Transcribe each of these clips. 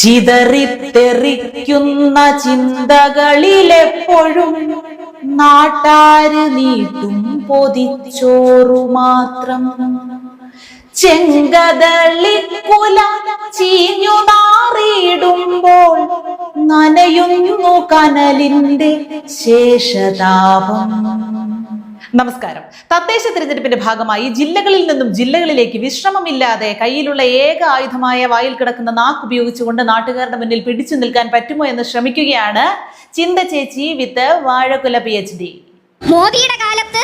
ചിതറിത്തെറിക്കുന്ന ചിന്തകളിലെപ്പോഴും നാട്ടാര് നീട്ടും പൊതിച്ചോറു മാത്രം. ചെങ്കതളിക്കുല ചീഞ്ഞു നാറിയിടുമ്പോൾ നനയുന്നു കനലിന്റെ ശേഷതാപം. നമസ്കാരം. തദ്ദേശ തിരഞ്ഞെടുപ്പിന്റെ ഭാഗമായി ജില്ലകളിൽ നിന്നും ജില്ലകളിലേക്ക് വിശ്രമമില്ലാതെ കയ്യിലുള്ള ഏക ആയുധമായ വായിൽ കിടക്കുന്ന നാക്ക് ഉപയോഗിച്ചുകൊണ്ട് നാട്ടുകാരുടെ മുന്നിൽ പിടിച്ചു നിൽക്കാൻ പറ്റുമോ എന്ന് ശ്രമിക്കുകയാണ് ചിന്ത ചേച്ചി വിത്ത് വാഴക്കുല പി എച്ച് ഡി മോദിയുടെ കാലത്ത്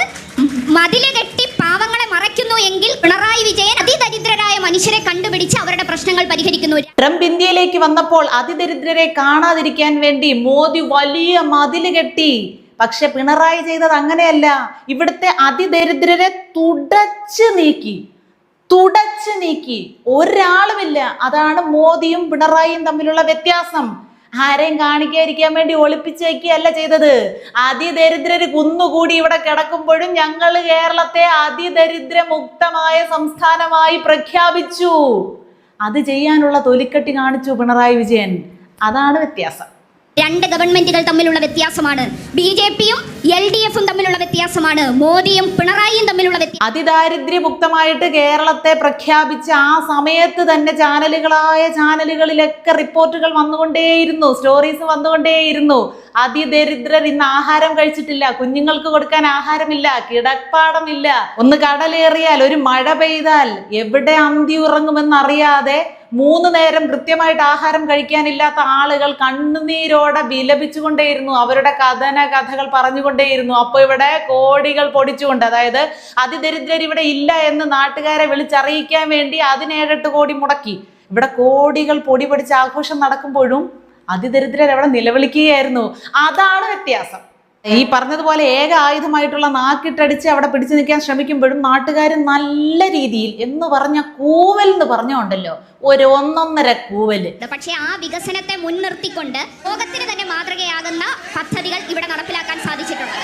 മതിൽ കെട്ടി പാവങ്ങളെ മറയ്ക്കുന്നു എങ്കിൽ പിണറായി വിജയൻ അതിദരിദ്രരായ മനുഷ്യരെ കണ്ടുപിടിച്ച് അവരുടെ പ്രശ്നങ്ങൾ പരിഹരിക്കുന്നു. ട്രംപ് ഇന്ത്യയിലേക്ക് വന്നപ്പോൾ അതിദരിദ്രരെ കാണാതിരിക്കാൻ വേണ്ടി മോദി വലിയ മതിൽ കെട്ടി. പക്ഷെ പിണറായി ചെയ്തത് അങ്ങനെയല്ല. ഇവിടുത്തെ അതിദരിദ്രരെ തുടച്ചു നീക്കി. തുടച്ചു നീക്കി. ഒരാളുമില്ല. അതാണ് മോദിയും പിണറായിയും തമ്മിലുള്ള വ്യത്യാസം. ആരെയും കാണിക്കാതിരിക്കാൻ വേണ്ടി ഒളിപ്പിച്ച് വയ്ക്കുകയല്ല ചെയ്തത്. അതിദരിദ്രര് കുന്നുകൂടി ഇവിടെ കിടക്കുമ്പോഴും ഞങ്ങൾ കേരളത്തെ അതിദരിദ്ര മുക്തമായ സംസ്ഥാനമായി പ്രഖ്യാപിച്ചു. അത് ചെയ്യാനുള്ള തൊലിക്കെട്ടി കാണിച്ചു പിണറായി വിജയൻ. അതാണ് വ്യത്യാസം. രണ്ട് ഗവൺമെന്റുകൾ തമ്മിലുള്ള വ്യത്യാസമാണ്. ബി ജെ പിയും എൽ ഡി എഫും തമ്മിലുള്ള വ്യത്യാസമാണ്. മോദിയും പിണറായിയും തമ്മിലുള്ള വ്യത്യാസം അതിദാരിദ്ര്യമുക്തമായിട്ട് കേരളത്തെ പ്രഖ്യാപിച്ച ആ സമയത്ത് തന്നെ ചാനലുകളായ ചാനലുകളിലൊക്കെ റിപ്പോർട്ടുകൾ വന്നുകൊണ്ടേയിരുന്നു. സ്റ്റോറീസ് വന്നുകൊണ്ടേയിരുന്നു. അതിദരിദ്രർ ഇന്ന് ആഹാരം കഴിച്ചിട്ടില്ല. കുഞ്ഞുങ്ങൾക്ക് കൊടുക്കാൻ ആഹാരമില്ല. കിടപ്പാടമില്ല. ഒന്ന് കടലേറിയാൽ ഒരു മഴ പെയ്താൽ എവിടെ അന്തി ഉറങ്ങുമെന്നറിയാതെ മൂന്ന് നേരം കൃത്യമായിട്ട് ആഹാരം കഴിക്കാനില്ലാത്ത ആളുകൾ കണ്ണുനീരോടെ വിലപിച്ചുകൊണ്ടേയിരുന്നു. അവരുടെ കഥന കഥകൾ പറഞ്ഞുകൊണ്ടേയിരുന്നു. അപ്പോൾ ഇവിടെ കോടികൾ പൊടിച്ചുകൊണ്ട് അതായത് അതിദരിദ്രർ ഇവിടെ ഇല്ല എന്ന് നാട്ടുകാരെ വിളിച്ചറിയിക്കാൻ വേണ്ടി അതിനേഴെട്ട് കോടി മുടക്കി. ഇവിടെ കോടികൾ പൊടി പിടിച്ച് ആഘോഷം നടക്കുമ്പോഴും അതിദരിദ്രർ അവിടെ നിലവിളിക്കുകയായിരുന്നു. അതാണ് വ്യത്യാസം. ഈ പറഞ്ഞതുപോലെ ഏക ആയുധമായിട്ടുള്ള നാക്കിട്ടടിച്ച് അവിടെ പിടിച്ചു നിൽക്കാൻ ശ്രമിക്കുമ്പോഴും നാട്ടുകാർ നല്ല രീതിയിൽ എന്ന് പറഞ്ഞ കൂവൽ എന്ന് പറഞ്ഞുണ്ടല്ലോ ഒരു ഒന്നൊന്നര കൂവൽ പക്ഷേ ആ വികസനത്തെ മുൻനിർത്തിക്കൊണ്ട് ലോകത്തിന് തന്നെ മാതൃകയാകുന്ന പദ്ധതികൾ ഇവിടെ നടപ്പിലാക്കാൻ സാധിച്ചിട്ടുണ്ട്.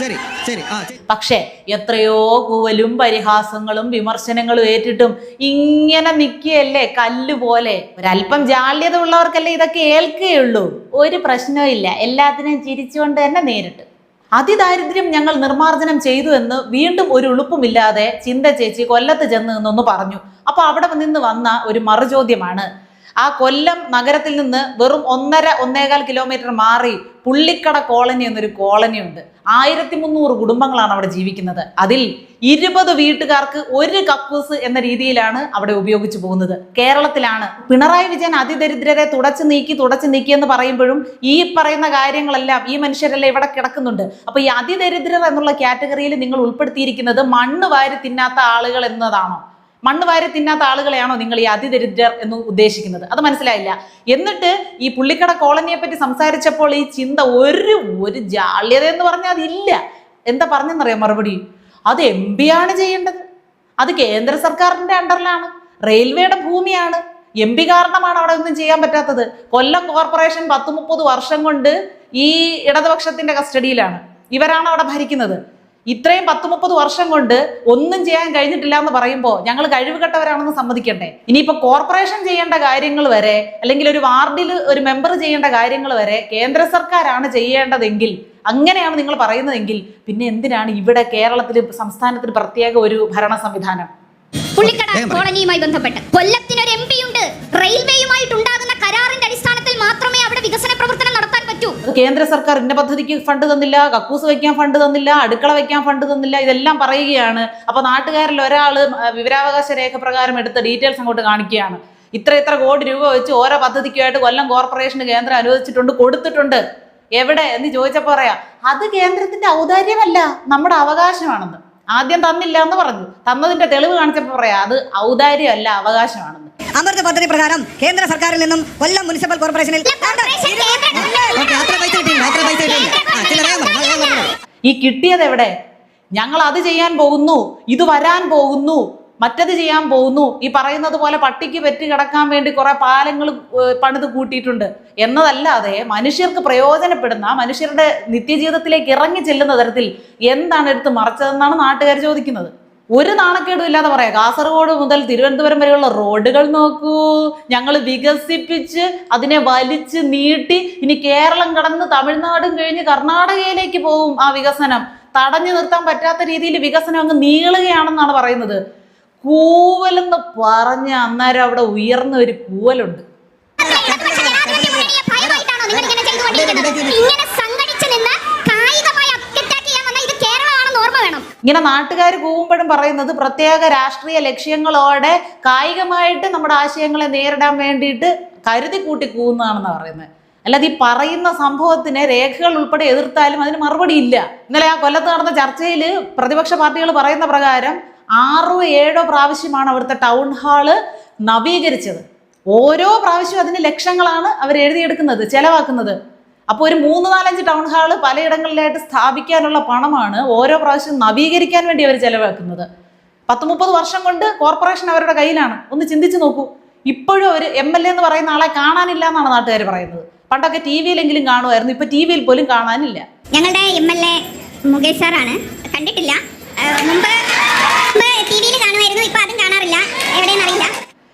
ശരി ശരി. പക്ഷേ എത്രയോ കൂവലും പരിഹാസങ്ങളും വിമർശനങ്ങളും ഏറ്റിട്ടും ഇങ്ങനെ നിൽക്കുകയല്ലേ കല്ല് പോലെ. ഒരല്പം ജാള്യത ഉള്ളവർക്കല്ലേ ഇതൊക്കെ ഏൽക്കുകയുള്ളൂ. ഒരു പ്രശ്നവും എല്ലാത്തിനെയും ചിരിച്ചുകൊണ്ട് തന്നെ നേരിട്ട്. അതിദാരിദ്ര്യം ഞങ്ങൾ നിർമ്മാർജനം ചെയ്തു എന്ന് വീണ്ടും ഒരു ഉളുപ്പുമില്ലാതെ ചിന്ത ചേച്ചി കൊല്ലത്ത് ചെന്ന് നിന്നൊന്ന് പറഞ്ഞു. അപ്പൊ അവിടെ നിന്ന് വന്ന ഒരു മറുചോദ്യമാണ് ആ കൊല്ലം നഗരത്തിൽ നിന്ന് വെറും ഒന്നര ഒന്നേകാൽ കിലോമീറ്റർ മാറി പുള്ളിക്കട കോളനി എന്നൊരു കോളനി ഉണ്ട് ആയിരത്തി മുന്നൂറ് കുടുംബങ്ങളാണ് അവിടെ ജീവിക്കുന്നത്. അതിൽ ഇരുപത് വീട്ടുകാർക്ക് ഒരു കക്കൂസ് എന്ന രീതിയിലാണ് അവിടെ ഉപയോഗിച്ചു പോകുന്നത്. കേരളത്തിലാണ് പിണറായി വിജയൻ അതിദരിദ്രരെ തുടച്ചു നീക്കി തുടച്ചു നീക്കി എന്ന് പറയുമ്പോഴും ഈ പറയുന്ന കാര്യങ്ങളെല്ലാം ഈ മനുഷ്യരെല്ലാം ഇവിടെ കിടക്കുന്നുണ്ട്. അപ്പൊ ഈ അതിദരിദ്രർ എന്നുള്ള കാറ്റഗറിയിൽ നിങ്ങൾ ഉൾപ്പെടുത്തിയിരിക്കുന്നത് മണ്ണ് വാരി തിന്നാത്ത ആളുകൾ എന്നതാണോ? മണ്ണ് വാരി തിന്നാത്ത ആളുകളെയാണോ നിങ്ങൾ ഈ അതിദരിദ്രർ എന്ന് ഉദ്ദേശിക്കുന്നത്? അത് മനസ്സിലായില്ല. എന്നിട്ട് ഈ പുള്ളിക്കട കോളനിയെ പറ്റി സംസാരിച്ചപ്പോൾ ഈ ചിന്ത ഒരു ഒരു ജാള്യത എന്ന് പറഞ്ഞാൽ അതില്ല. എന്താ പറഞ്ഞെന്നറിയാം മറുപടി? അത് എം പി ആണ് ചെയ്യേണ്ടത്. അത് കേന്ദ്ര സർക്കാരിന്റെ അണ്ടറിലാണ്. റെയിൽവേയുടെ ഭൂമിയാണ്. എം പി കാരണമാണ് അവിടെ ഒന്നും ചെയ്യാൻ പറ്റാത്തത്. കൊല്ലം കോർപ്പറേഷൻ പത്ത് മുപ്പത് വർഷം കൊണ്ട് ഈ ഇടതുപക്ഷത്തിന്റെ കസ്റ്റഡിയിലാണ്. ഇവരാണ് അവിടെ ഭരിക്കുന്നത്. ഇത്രയും പത്ത് മുപ്പത് വർഷം കൊണ്ട് ഒന്നും ചെയ്യാൻ കഴിഞ്ഞിട്ടില്ല എന്ന് പറയുമ്പോൾ ഞങ്ങൾ കഴിവുകെട്ടവരാണെന്ന് സമ്മതിക്കണ്ടേ? ഇനിയിപ്പോ കോർപ്പറേഷൻ ചെയ്യേണ്ട കാര്യങ്ങൾ വരെ അല്ലെങ്കിൽ ഒരു വാർഡിൽ ഒരു മെമ്പർ ചെയ്യേണ്ട കാര്യങ്ങൾ വരെ കേന്ദ്ര സർക്കാരാണ് ചെയ്യേണ്ടതെങ്കിൽ അങ്ങനെയാണ് നിങ്ങൾ പറയുന്നതെങ്കിൽ പിന്നെ എന്തിനാണ് ഇവിടെ കേരളത്തിൽ സംസ്ഥാനത്തിന് പ്രത്യേക ഒരു ഭരണ സംവിധാനം? പുള്ളിക്കട കോളനിയുമായി ബന്ധപ്പെട്ട്. കൊല്ലത്തിന് ഒരു എം പി ഉണ്ട്. റെയിൽവേയുമായിട്ടുണ്ടാകുന്ന കരാറിന്റെ അടിസ്ഥാനത്തിൽ മാത്രമേ അവിടെ വികസന പ്രവർത്തനം പറ്റൂ. അത് കേന്ദ്ര സർക്കാർ ഇന്ന പദ്ധതിക്ക് ഫണ്ട് തന്നില്ല കക്കൂസ് വയ്ക്കാൻ ഫണ്ട് തന്നില്ല അടുക്കള വയ്ക്കാൻ ഫണ്ട് തന്നില്ല ഇതെല്ലാം പറയുകയാണ്. അപ്പൊ നാട്ടുകാരിൽ ഒരാൾ വിവരാവകാശ രേഖ പ്രകാരം എടുത്ത ഡീറ്റെയിൽസ് അങ്ങോട്ട് കാണിക്കുകയാണ്. ഇത്ര ഇത്ര കോടി രൂപ വെച്ച് ഓരോ പദ്ധതിക്കുമായിട്ട് കൊല്ലം കോർപ്പറേഷന് കേന്ദ്രം അനുവദിച്ചിട്ടുണ്ട് കൊടുത്തിട്ടുണ്ട്. എവിടെ? എന്ന് ചോദിച്ചപ്പോ പറയാം അത് കേന്ദ്രത്തിന്റെ ഔദാര്യമല്ല നമ്മുടെ അവകാശമാണെന്ന്. ആദ്യം തന്നില്ല എന്ന് പറഞ്ഞു. തന്നതിന്റെ തെളിവ് കാണിച്ചപ്പോൾ പറയാ അത് ഔദാര്യമല്ല അവകാശമാണെന്ന്. അമൃത് പദ്ധതി പ്രകാരം കേന്ദ്ര സർക്കാരിൽ നിന്നും കൊല്ലം മുനിസിപ്പൽ കോർപ്പറേഷനിൽ. ഈ കിട്ടിയത് എവിടെ ഞങ്ങൾ അത് ചെയ്യാൻ പോകുന്നു ഇത് വരാൻ പോകുന്നു. മറ്റത് ചെയ്യാൻ പോകുന്നു. ഈ പറയുന്നത് പോലെ പട്ടിക്ക് പെറ്റ് കിടക്കാൻ വേണ്ടി കുറെ പാലങ്ങൾ പണിത് കൂട്ടിയിട്ടുണ്ട്. എന്നതല്ലാതെ മനുഷ്യർക്ക് പ്രയോജനപ്പെടുന്ന മനുഷ്യരുടെ നിത്യജീവിതത്തിലേക്ക് ഇറങ്ങി ചെല്ലുന്ന തരത്തിൽ എന്താണ് എടുത്ത് മറച്ചതെന്നാണ് നാട്ടുകാർ ചോദിക്കുന്നത്. ഒരു നാണക്കേടും ഇല്ലാതെ പറയാം. കാസർഗോഡ് മുതൽ തിരുവനന്തപുരം വരെയുള്ള റോഡുകൾ നോക്കൂ. ഞങ്ങൾ വികസിപ്പിച്ച് അതിനെ വലിച്ച് നീട്ടി ഇനി കേരളം കടന്ന് തമിഴ്നാടും കഴിഞ്ഞ് കർണാടകയിലേക്ക് പോകും ആ വികസനം. തടഞ്ഞു നിർത്താൻ പറ്റാത്ത രീതിയിൽ വികസനം അങ്ങ് നീളുകയാണെന്നാണ് പറയുന്നത്. കൂവലെന്ന് പറഞ്ഞ അന്നേരം അവിടെ ഉയർന്ന ഒരു കൂവലുണ്ട്. ഇങ്ങനെ നാട്ടുകാർ കൂവുമ്പോഴും പറയുന്നത് പ്രത്യേക രാഷ്ട്രീയ ലക്ഷ്യങ്ങളോടെ കായികമായിട്ട് നമ്മുടെ ആശയങ്ങളെ നേരിടാൻ വേണ്ടിയിട്ട് കരുതി കൂട്ടി കൂവുന്നതാണെന്ന് പറയുന്നത്. അല്ലാതെ ഈ പറയുന്ന സംഭവത്തിന് രേഖകൾ ഉൾപ്പെടെ എതിർത്താലും അതിന് മറുപടി ഇല്ല. ഇന്നലെ ആ കൊല്ലത്ത് നടന്ന ചർച്ചയിൽ പ്രതിപക്ഷ പാർട്ടികൾ പറയുന്ന പ്രകാരം ആറോ ഏഴോ പ്രാവശ്യമാണ് അവിടുത്തെ ടൗൺ ഹാൾ നവീകരിച്ചത്. ഓരോ പ്രാവശ്യവും അതിന് ലക്ഷങ്ങളാണ് അവർ എഴുതിയെടുക്കുന്നത് ചെലവാക്കുന്നത്. അപ്പോൾ ഒരു മൂന്ന് നാലഞ്ച് ടൗൺ ഹാൾ പലയിടങ്ങളിലായിട്ട് സ്ഥാപിക്കാനുള്ള പണമാണ് ഓരോ പ്രാവശ്യം നവീകരിക്കാൻ വേണ്ടി അവർ ചെലവാക്കുന്നത്. പത്ത് മുപ്പത് വർഷം കൊണ്ട് കോർപ്പറേഷൻ അവരുടെ കയ്യിലാണ്. ഒന്ന് ചിന്തിച്ചു നോക്കൂ. ഇപ്പോഴും ഒരു എം എൽ എ എന്ന് പറയുന്ന ആളെ കാണാനില്ല എന്നാണ് നാട്ടുകാർ പറയുന്നത്. പണ്ടൊക്കെ ടി വിയിലെങ്കിലും കാണുമായിരുന്നു. ഇപ്പൊ ടി വിയിൽ പോലും കാണാനില്ല. ഞങ്ങളുടെ എം എൽ എ മുകേഷ് സാറാണ് കണ്ടിട്ടില്ല. മുമ്പ്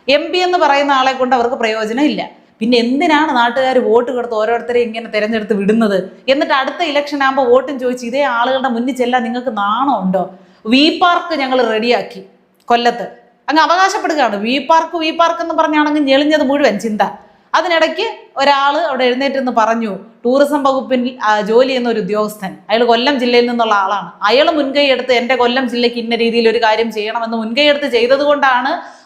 എം പി എന്ന് പറയുന്ന ആളെ കൊണ്ട് അവർക്ക് പ്രയോജനം ഇല്ല പിന്നെ എന്തിനാണ് നാട്ടുകാർ വോട്ട് കൊടുത്ത് ഓരോരുത്തരെ ഇങ്ങനെ തിരഞ്ഞെടുത്ത് വിടുന്നത്? എന്നിട്ട് അടുത്ത ഇലക്ഷൻ ആകുമ്പോൾ വോട്ടും ചോദിച്ച് ഇതേ ആളുകളുടെ മുന്നിൽ ചെല്ലാൻ നിങ്ങൾക്ക് നാണം ഉണ്ടോ? വി പാർക്ക് ഞങ്ങൾ റെഡിയാക്കി കൊല്ലത്ത്. അങ്ങ് അവകാശപ്പെടുകയാണ്. വി പാർക്ക് വി പാർക്ക് എന്ന് പറഞ്ഞാണെങ്കിൽ ഞെളിഞ്ഞത് മുഴുവൻ ചിന്ത. അതിനിടയ്ക്ക് ഒരാൾ അവിടെ എഴുന്നേറ്റ് നിന്ന് പറഞ്ഞു ടൂറിസം വകുപ്പിൽ ജോലി ചെയ്യുന്ന ഒരു ഉദ്യോഗസ്ഥൻ. അയാൾ കൊല്ലം ജില്ലയിൽ നിന്നുള്ള ആളാണ്. അയാൾ മുൻകൈ എടുത്ത് എന്റെ കൊല്ലം ജില്ലയ്ക്ക് ഇന്ന രീതിയിൽ ഒരു കാര്യം ചെയ്യണമെന്ന് മുൻകൈ എടുത്ത് ചെയ്തത്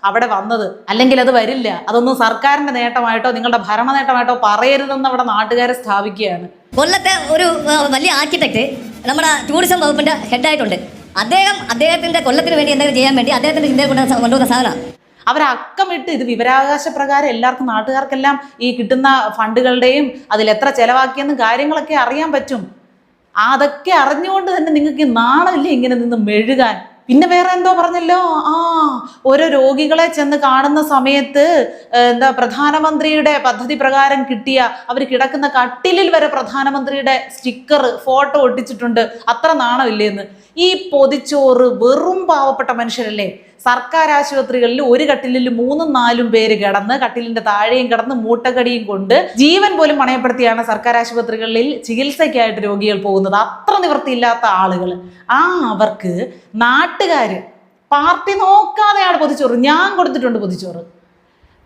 അവിടെ വന്നത്. അല്ലെങ്കിൽ അത് വരില്ല. അതൊന്നും സർക്കാരിന്റെ നേട്ടമായിട്ടോ നിങ്ങളുടെ ഭരണ നേട്ടമായിട്ടോ പറയരുതെന്ന് അവിടെ നാട്ടുകാരെ സ്ഥാപിക്കുകയാണ്. കൊല്ലത്തെ ഒരു വലിയ ആർക്കിടെക്ട് നമ്മുടെ ടൂറിസം വകുപ്പിന്റെ ഹെഡായിട്ടുണ്ട് അദ്ദേഹം അദ്ദേഹത്തിന്റെ കൊല്ലത്തിന് വേണ്ടി എന്തെങ്കിലും ചെയ്യാൻ വേണ്ടി അദ്ദേഹത്തിന്റെ ചിന്തയിൽ കൊണ്ടുവന്ന കൊണ്ടുവന്ന സാധനമാണ്. അവർ അക്കമിട്ട് ഇത് വിവരാവകാശ പ്രകാരം എല്ലാവർക്കും നാട്ടുകാർക്കെല്ലാം ഈ കിട്ടുന്ന ഫണ്ടുകളുടെയും അതിൽ എത്ര ചെലവാക്കിയെന്നും കാര്യങ്ങളൊക്കെ അറിയാൻ പറ്റും. അതൊക്കെ അറിഞ്ഞുകൊണ്ട് തന്നെ നിങ്ങൾക്ക് നാണമില്ലേ ഇങ്ങനെ നിന്ന് മെഴുകാൻ? പിന്നെ വേറെ എന്തോ പറഞ്ഞല്ലോ? ആ ഓരോ രോഗികളെ ചെന്ന് കാണുന്ന സമയത്ത് എന്താ പ്രധാനമന്ത്രിയുടെ പദ്ധതി പ്രകാരം കിട്ടിയ അവർ കിടക്കുന്ന കട്ടിലിൽ വരെ പ്രധാനമന്ത്രിയുടെ സ്റ്റിക്കർ ഫോട്ടോ ഒട്ടിച്ചിട്ടുണ്ട്. അത്ര നാണമില്ലേന്ന്. ഈ പൊതിച്ചോറ് വെറും പാവപ്പെട്ട മനുഷ്യരല്ലേ? സർക്കാർ ആശുപത്രികളിൽ ഒരു കട്ടിലിൽ മൂന്നും നാലും പേര് കിടന്ന് കട്ടിലിന്റെ താഴെയും കിടന്ന് മൂട്ടക്കടിയും കൊണ്ട് ജീവൻ പോലും പണയപ്പെടുത്തിയാണ് സർക്കാർ ആശുപത്രികളിൽ ചികിത്സയ്ക്കായിട്ട് രോഗികൾ പോകുന്നത്. അത്ര നിവൃത്തിയില്ലാത്ത ആളുകൾ ആ അവർക്ക് നാട്ടുകാർ പാർട്ടി നോക്കാതെയാണ് പൊതിച്ചോറ്. ഞാൻ കൊടുത്തിട്ടുണ്ട് പൊതിച്ചോറ്.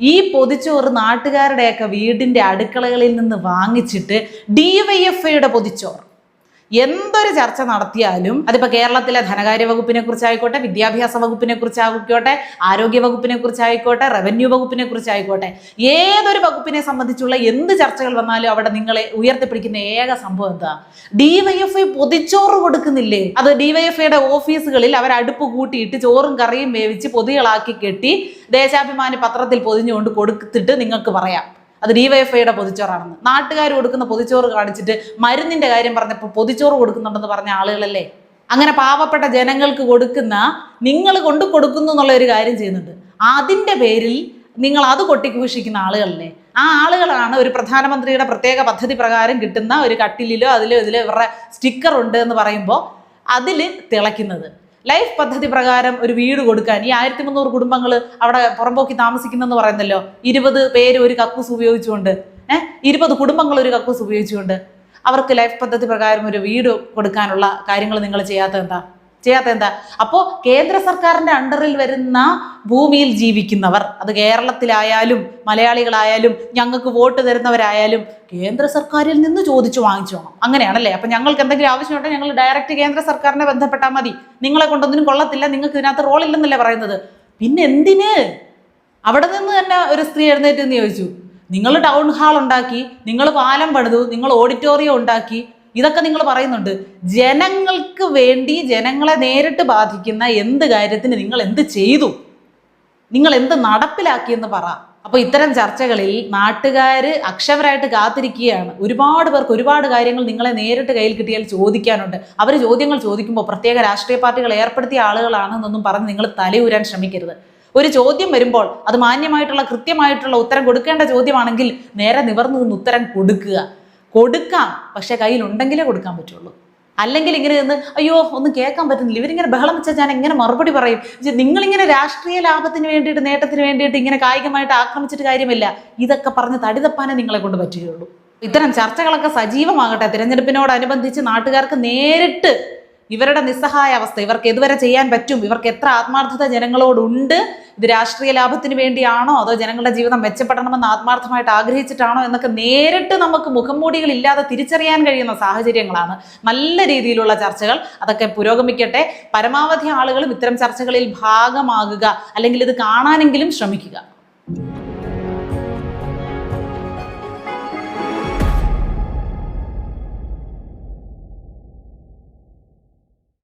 ഈ പൊതിച്ചോറ് നാട്ടുകാരുടെയൊക്കെ വീടിന്റെ അടുക്കളകളിൽ നിന്ന് വാങ്ങിച്ചിട്ട് ഡി വൈ എഫ് ഐയുടെ പൊതിച്ചോറ്. എന്തൊരു ചർച്ച നടത്തിയാലും അതിപ്പോ കേരളത്തിലെ ധനകാര്യ വകുപ്പിനെ കുറിച്ചായിക്കോട്ടെ വിദ്യാഭ്യാസ വകുപ്പിനെ കുറിച്ചായിക്കോട്ടെ ആരോഗ്യ വകുപ്പിനെ കുറിച്ചായിക്കോട്ടെ റവന്യൂ വകുപ്പിനെ കുറിച്ചായിക്കോട്ടെ ഏതൊരു വകുപ്പിനെ സംബന്ധിച്ചുള്ള എന്ത് ചർച്ചകൾ വന്നാലും അവിടെ നിങ്ങളെ ഉയർത്തിപ്പിടിക്കുന്ന ഏക സംഭവം എന്താ? ഡിവൈഎഫ്ഐ പൊതിച്ചോറ് കൊടുക്കുന്നില്ലേ? അത് ഡിവൈഎഫ്ഐയുടെ ഓഫീസുകളിൽ അവർ അടുപ്പ് കൂട്ടിയിട്ട് ചോറും കറിയും വേവിച്ച് പൊതികളാക്കി കെട്ടി ദേശാഭിമാനി പത്രത്തിൽ പൊതിഞ്ഞുകൊണ്ട് കൊടുത്തിട്ട് നിങ്ങൾക്ക് പറയാം. അത് ഡിവൈഎഫ്ഐയുടെ പൊതിച്ചോറാണെന്ന്. നാട്ടുകാർ കൊടുക്കുന്ന പൊതിച്ചോറ് കാണിച്ചിട്ട് മരുന്നിന്റെ കാര്യം പറഞ്ഞപ്പോൾ പൊതിച്ചോറ് കൊടുക്കുന്നുണ്ടെന്ന് പറഞ്ഞ ആളുകളല്ലേ? അങ്ങനെ പാവപ്പെട്ട ജനങ്ങൾക്ക് കൊടുക്കുന്ന നിങ്ങൾ കൊണ്ട് കൊടുക്കുന്നു എന്നുള്ള ഒരു കാര്യം ചെയ്യുന്നുണ്ട്. അതിന്റെ പേരിൽ നിങ്ങൾ അത് കൊട്ടിഘോഷിക്കുന്ന ആളുകളല്ലേ? ആ ആളുകളാണ് ഒരു പ്രധാനമന്ത്രിയുടെ പ്രത്യേക പദ്ധതി പ്രകാരം കിട്ടുന്ന ഒരു കട്ടിലിലോ അതിലോ ഇതിലോ ഇവരുടെ സ്റ്റിക്കർ ഉണ്ട് എന്ന് പറയുമ്പോൾ അതിൽ തിളയ്ക്കുന്നത്. ലൈഫ് പദ്ധതി പ്രകാരം ഒരു വീട് കൊടുക്കാൻ. ഈ ആയിരത്തി മുന്നൂറ് കുടുംബങ്ങൾ അവിടെ പുറമ്പോക്കി താമസിക്കുന്നെന്ന് പറയുന്നല്ലോ. ഇരുപത് പേര് ഒരു കക്കൂസ് ഉപയോഗിച്ചുകൊണ്ട്. ഏഹ് ഇരുപത് കുടുംബങ്ങൾ ഒരു കക്കൂസ് ഉപയോഗിച്ചുകൊണ്ട്. അവർക്ക് ലൈഫ് പദ്ധതി പ്രകാരം ഒരു വീട് കൊടുക്കാനുള്ള കാര്യങ്ങൾ നിങ്ങൾ ചെയ്യാത്ത എന്താ? ചെയ്യാത്ത എന്താ? അപ്പോൾ കേന്ദ്ര സർക്കാരിന്റെ അണ്ടറിൽ വരുന്ന ഭൂമിയിൽ ജീവിക്കുന്നവർ അത് കേരളത്തിലായാലും മലയാളികളായാലും ഞങ്ങൾക്ക് വോട്ട് തരുന്നവരായാലും കേന്ദ്ര സർക്കാരിൽ നിന്ന് ചോദിച്ചു വാങ്ങിച്ചു വേണം. അങ്ങനെയാണല്ലേ? അപ്പം ഞങ്ങൾക്ക് എന്തെങ്കിലും ആവശ്യമുണ്ടെങ്കിൽ ഞങ്ങൾ ഡയറക്റ്റ് കേന്ദ്ര സർക്കാരിനെ ബന്ധപ്പെട്ടാൽ മതി. നിങ്ങളെ കൊണ്ടൊന്നിനും കൊള്ളത്തില്ല നിങ്ങൾക്ക് ഇതിനകത്ത് റോളില്ലെന്നല്ലേ പറയുന്നത്. പിന്നെ എന്തിന്? അവിടെ നിന്ന് തന്നെ ഒരു സ്ത്രീ എഴുന്നേറ്റ് എന്ന് ചോദിച്ചു. നിങ്ങൾ ടൗൺ ഹാൾ ഉണ്ടാക്കി നിങ്ങൾ പാലം പണിതു നിങ്ങൾ ഓഡിറ്റോറിയം ഉണ്ടാക്കി ഇതൊക്കെ നിങ്ങൾ പറയുന്നുണ്ട്. ജനങ്ങൾക്ക് വേണ്ടി ജനങ്ങളെ നേരിട്ട് ബാധിക്കുന്ന എന്ത് കാര്യത്തിന് നിങ്ങൾ എന്ത് ചെയ്തു? നിങ്ങൾ എന്ത് നടപ്പിലാക്കിയെന്ന് പറ. അപ്പോൾ ഇത്തരം ചർച്ചകളിൽ നാട്ടുകാർ അക്ഷവരായിട്ട് കാത്തിരിക്കുകയാണ്. ഒരുപാട് പേർക്ക് ഒരുപാട് കാര്യങ്ങൾ നിങ്ങളെ നേരിട്ട് കയ്യിൽ കിട്ടിയാൽ ചോദിക്കാനുണ്ട്. അവർ ചോദ്യങ്ങൾ ചോദിക്കുമ്പോൾ പ്രത്യേക രാഷ്ട്രീയ പാർട്ടികൾ ഏർപ്പെടുത്തിയ ആളുകളാണെന്നൊന്നും പറഞ്ഞ് നിങ്ങൾ തലയൂരാൻ ശ്രമിക്കരുത്. ഒരു ചോദ്യം വരുമ്പോൾ അത് മാന്യമായിട്ടുള്ള കൃത്യമായിട്ടുള്ള ഉത്തരം കൊടുക്കേണ്ട ചോദ്യമാണെങ്കിൽ നേരെ നിവർന്നു നിന്ന് ഉത്തരം കൊടുക്കുക. കൊടുക്കാം. പക്ഷെ കയ്യിലുണ്ടെങ്കിലേ കൊടുക്കാൻ പറ്റുള്ളൂ. അല്ലെങ്കിൽ ഇങ്ങനെ നിന്ന് അയ്യോ ഒന്നും കേൾക്കാൻ പറ്റുന്നില്ല. ഇവരിങ്ങനെ ബഹളം വെച്ചാൽ ഞാൻ എങ്ങനെ മറുപടി പറയും? നിങ്ങളിങ്ങനെ രാഷ്ട്രീയ ലാഭത്തിന് വേണ്ടിയിട്ട് നേട്ടത്തിന് വേണ്ടിയിട്ട് ഇങ്ങനെ കായികമായിട്ട് ആക്രമിച്ചിട്ട് കാര്യമില്ല. ഇതൊക്കെ പറഞ്ഞ് തടിതപ്പാനേ നിങ്ങളെ കൊണ്ട് പറ്റുകയുള്ളൂ. ഇത്തരം ചർച്ചകളൊക്കെ സജീവമാകട്ടെ. തിരഞ്ഞെടുപ്പിനോടനുബന്ധിച്ച് നാട്ടുകാർക്ക് നേരിട്ട് ഇവരുടെ നിസ്സഹായ അവസ്ഥ ഇവർക്ക് ഇതുവരെ ചെയ്യാൻ പറ്റും ഇവർക്ക് എത്ര ആത്മാർത്ഥത ജനങ്ങളോടുണ്ട് ഇത് രാഷ്ട്രീയ ലാഭത്തിന് വേണ്ടിയാണോ അതോ ജനങ്ങളുടെ ജീവിതം മെച്ചപ്പെടണമെന്ന് ആത്മാർത്ഥമായിട്ട് ആഗ്രഹിച്ചിട്ടാണോ എന്നൊക്കെ നേരിട്ട് നമുക്ക് മുഖംമൂടികൾ ഇല്ലാതെ തിരിച്ചറിയാൻ കഴിയുന്ന സാഹചര്യങ്ങളാണ് നല്ല രീതിയിലുള്ള ചർച്ചകൾ. അതൊക്കെ പുരോഗമിക്കട്ടെ. പരമാവധി ആളുകളും ഇത്തരം ചർച്ചകളിൽ ഭാഗമാകുക അല്ലെങ്കിൽ ഇത് കാണാനെങ്കിലും ശ്രമിക്കുക.